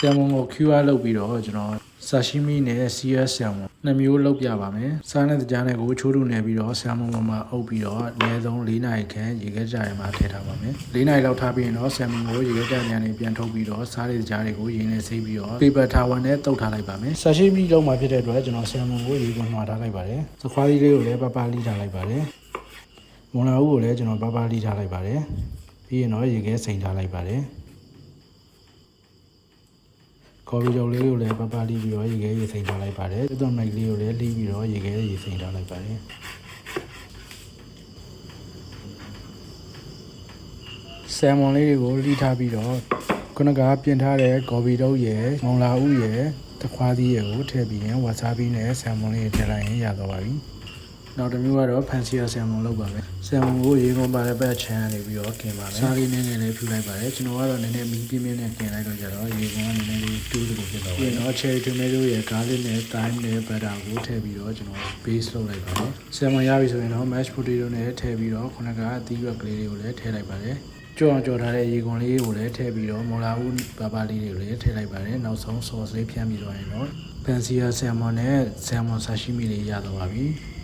ဆယ်မွန်ကို QR လုပ်ပြီးတော့ကျွန်တော်ဆာရှိမီနဲ့ CS ဆယ်မွန်နှစ်မျိုးလုပ်ပြပါမယ်စားတဲ့ကြားနဲ့ကိုချိုးထုနယ်ပြီးတော့ဆယ်မွန်ပေါ်မှာအုပ်ပြီးတော့အနည်းဆုံး၄နာရီခန့်ရေခဲကြရမှာထည့်ထားပါမယ်၄နာရီလောက်ထားပြီးရင်တော့ဆယ်မွန်ကိုရေခဲကြညနေပြန်ထုတ်ပြီးတော့စားတဲ့ကြားတွေကိုရေနဲ့ဆေးပြီးတော့ paper towel နဲ့တုပ်ထားလိုက်ပါမယ်ဆာရှိမီလုံးမှာဖြစ်တဲ့အတွက်ကျွန်တော်ဆယ်မွန်ကိုရေကုန်နှွာထားလိုက်ပါတယ်သခွားသီးလေးကိုလည်းပပလိထားလိုက်ပါတယ်မွန်လာဦးကိုလည်းကျွန်တော်ပပလိထားလိုက်ပါတယ်ပြီးရင်တော့ရေခဲစိန်ထားလိုက်ပါတယ် ကော်ဖီချုပ်လေးကိုလည်းပပလီပြီးတော့ရေခဲရေစိမ်ထားလိုက်ပါတယ်။သွတ်မိုက်လေးကိုလည်းလှီးပြီးတော့ရေခဲရေစိမ်ထားလိုက်ပါတယ်။ဆယ်မွန်လေးတွေကိုလှီးထားပြီးတော့ခုနကပြင်ထားတဲ့ကော်ဖီတုပ်ရယ်၊မောင်လာဦးရယ်၊တခွားသီးရယ်ကိုထည့်ပြီးရင်ဝါဆာဘီနဲ့ဆယ်မွန်လေးတွေထည့်လိုက်ရင်ရတော့ပါပြီ။ နောက်တစ်မျိုးကတော့ဖန်စီယာဆယ်မွန်လုပ်ပါမယ်။ဆယ်မွန်ကိုရေကုန်ပါတဲ့ဘက်ချမ်းကနေပြီးတော့กินပါမယ်။စားလေးနည်းနည်းလေးဖြူလိုက်ပါတယ်။ကျွန်တော်ကတော့နည်းနည်းမီးပြင်းပြင်းနဲ့กินလိုက်တော့ကြတော့ရေကုန်ကနည်းနည်းလေးတူးတူးဖြစ်တော့ပါတယ်။ပြီးတော့ cherry tomato ရဲ့ garlic နဲ့ thyme နဲ့ butter ကိုထည့်ပြီးတော့ကျွန်တော် base လုပ်လိုက်ပါတယ်။ဆယ်မွန်ရပြီဆိုရင်တော့ mashed potato နဲ့ထည့်ပြီးတော့ခုနကအသီးရွက်ကလေးတွေကိုလည်းထည့်လိုက်ပါတယ်။ကြော်အောင်ကြော်ထားတဲ့ရေကုန်လေးကိုလည်းထည့်ပြီးတော့မော်လာဦးပါပါလေးတွေကိုလည်းထည့်လိုက်ပါတယ်။နောက်ဆုံး sauce လေးဖြန်းပြီးတော့ရင်တော့ fancy ဆယ်မွန်နဲ့ဆယ်မွန်ဆာရှိမီလေးရတော့ပါပြီ။